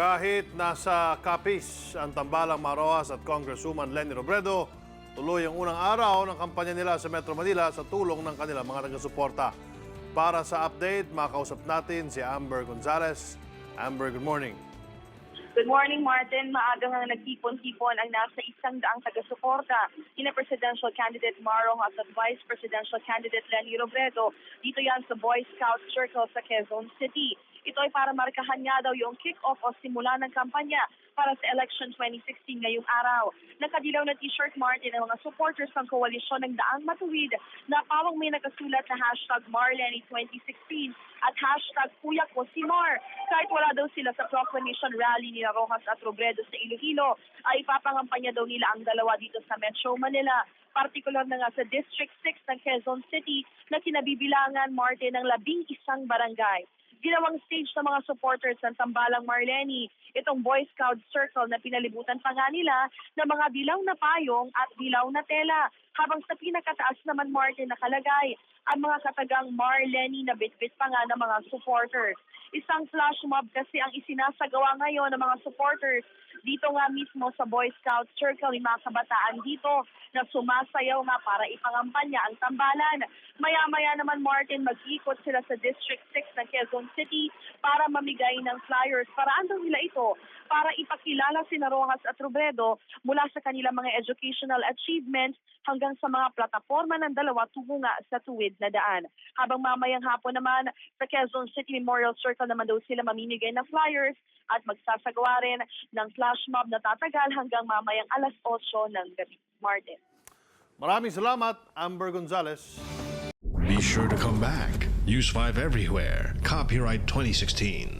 Kahit nasa kapis ang tambalang Maroas at Congresswoman Lenny Robredo, tuloy ang unang araw ng kampanya nila sa Metro Manila sa tulong ng kanilang mga taga-suporta. Para sa update, makausap natin si Amber Gonzalez. Amber, good morning. Good morning, Martin. Maaga nga nagtipon-tipon ang nasa isang daang taga-suporta kina Presidential Candidate Marong at Vice Presidential Candidate Lenny Robredo. Dito yan sa Boy Scout Circle sa Quezon City. Ito ay para markahan nga daw yung kick-off o simula ng kampanya para sa election 2016 ngayong araw. Nakadilaw na t-shirt Martin ang mga supporters ng koalisyon ng Daang Matuwid na pawang may nakasulat na hashtag Marlenny 2016 at hashtag Kuya ko si Mar. Kahit wala daw sila sa proclamation rally ni Rojas at Robredo sa Iloilo, ay ipapangampanya daw nila ang dalawa dito sa Metro Manila. Partikular na nga sa District 6 ng Quezon City na kinabibilangan Martin ng labing isang barangay ginawang stage ng mga supporters ng Tambalang Marleni, itong Boy Scout Circle na pinalibutan pa nga nila ng mga dilaw na payong at dilaw na tela. Habang sa pinakataas naman Martin nakalagay ang mga katagang Marleni na bitbit pa nga ng mga supporters. Isang flash mob kasi ang isinasagawa ngayon ng mga supporters dito nga mismo sa Boy Scout Circle, yung mga kabataan dito na sumasayaw nga para ipangampanya ang tambalan. Maya-maya naman, Martin, mag-ikot sila sa District 6 ng Quezon City para mamigay ng flyers. Paraan daw nila ito para ipakilala si Rojas at Robredo mula sa kanilang mga educational achievements hanggang sa mga plataforma ng dalawa tungo nga sa tuwid na daan. Habang mamayang hapon naman sa Quezon City Memorial Circle naman daw sila mamimigay ng flyers at magsasagawa rin ng flash mob na tatagal hanggang mamayang alas 8 ng gabi. Martin. Maraming salamat, Amber Gonzalez. Be sure to come back. Use 5 everywhere. Copyright 2016.